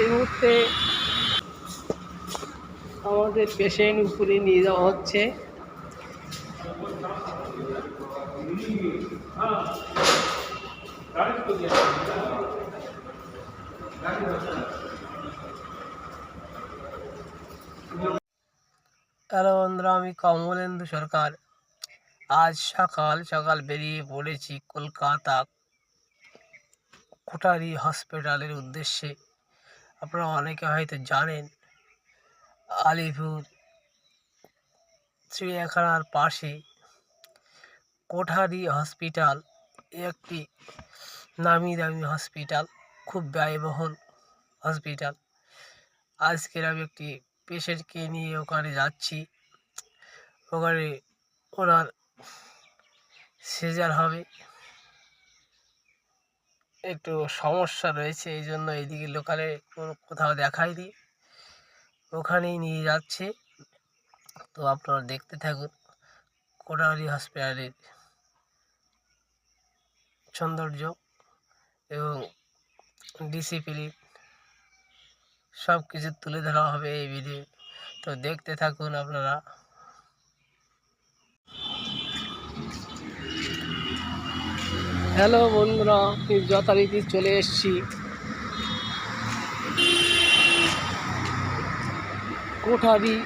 এই মুহূর্তে আমাদের পেশেন্ট উপরে নিয়ে যাওয়া হচ্ছে। হ্যালো বন্ধুরা, আমি কমলেন্দু সরকার। আজ সকাল সকাল বেরিয়ে পড়েছি কলকাতা কোটারি হসপিটালের উদ্দেশ্যে। আপনারা অনেকে হয়তো জানেন, আলিপুর, চিড়িয়াখানার পাশে কোঠারি হসপিটাল একটি নামি দামি হসপিটাল, খুব ব্যয়বহুল হসপিটাল। আজকের আমি একটি পেশেন্টকে নিয়ে ওখানে যাচ্ছি। ওখানে ওনার সিজার হবে। একটু সমস্যা রয়েছে, এই জন্য এইদিকে লোকালে কোনো কোথাও দেখায়নি। ওখানেই নিয়ে যাচ্ছে। তো আপনারা দেখতে থাকুন কোটারি হসপিটালের সৌন্দর্য এবং ডিসিপ্লিন সব কিছু তুলে ধরা হবে এই ভিডিও তো দেখতে থাকুন আপনারা। হ্যালো বন্ধুরা যথারীতি চলে এসেছি। কোঠারি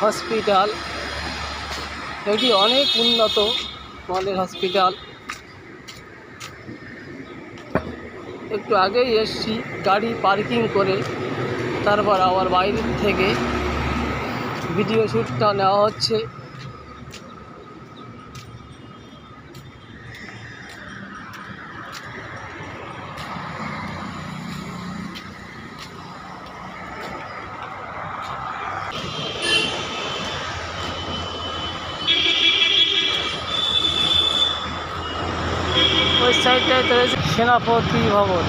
হসপিটাল। এটি অনেক উন্নত মানের হসপিটাল। একটু আগেই এসছি, গাড়ি পার্কিং করে। তারপর আবার বাইরে থেকে ভিডিও শ্যুটটা নেওয়া হচ্ছে। ওই সাইডটায় রয়েছে সেনাপতি ভবন।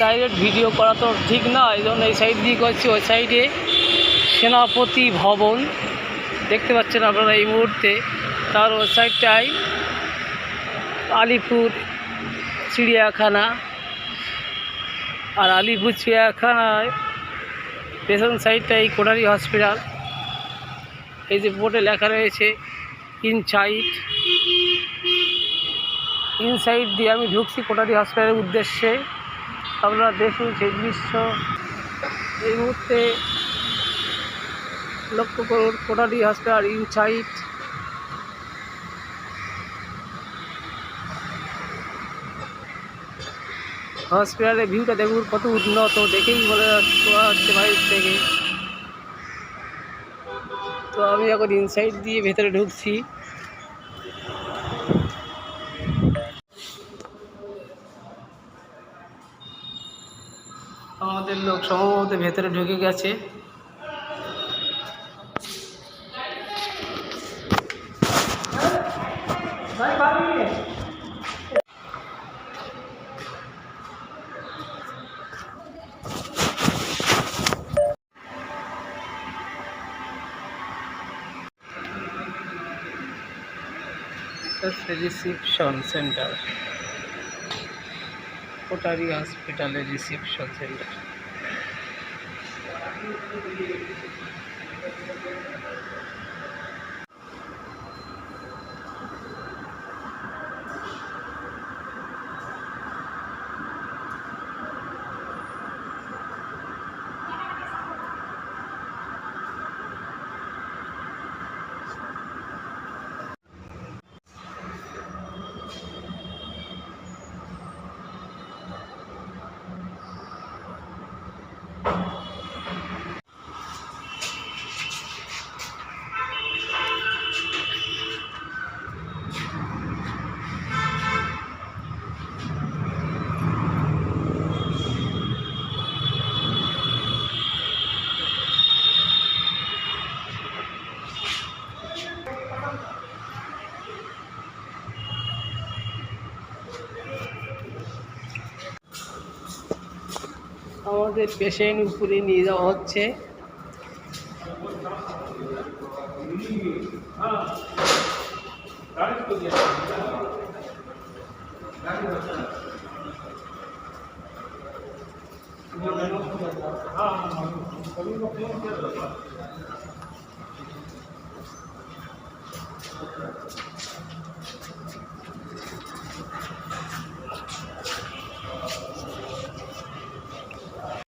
ডাইরেক্ট ভিডিও করা তো ঠিক না, এই জন্য এই সাইড দিয়ে করছি ওই সাইডে সেনাপতি ভবন। দেখতে পাচ্ছেন আপনারা এই মুহূর্তে, তার ওই সাইডটায় আলিপুর চিড়িয়াখানা। আর আলিপুর চিড়িয়াখানায় পেছন সাইডটাই কোটারি হসপিটাল এই যে বোর্ডে লেখা রয়েছে ইনসাইড ইনসাইড দিয়ে আমি ঢুকছি কোটারি হসপিটালের উদ্দেশ্যে। আপনারা দেখুন সেই দৃশ্য এই মুহূর্তে লক্ষ্য করুন, কোটারি হসপিটাল ইনসাইড হসপিটালের ভিউটা দেখুন, কত উন্নত, দেখেই বলে যাচ্ছে বাইরে থেকে। তো আমি এখন ইনসাইড দিয়ে ভেতরে ঢুকছি। আমাদের লোক সম্ভবত ভেতরে ঢুকে গেছে। রিসিপশন সেন্টার কোটারি হসপিটালের রিসিপশন সেন্টার। আমাদের পেশেন্ট উপরে নিয়ে যাওয়া হচ্ছে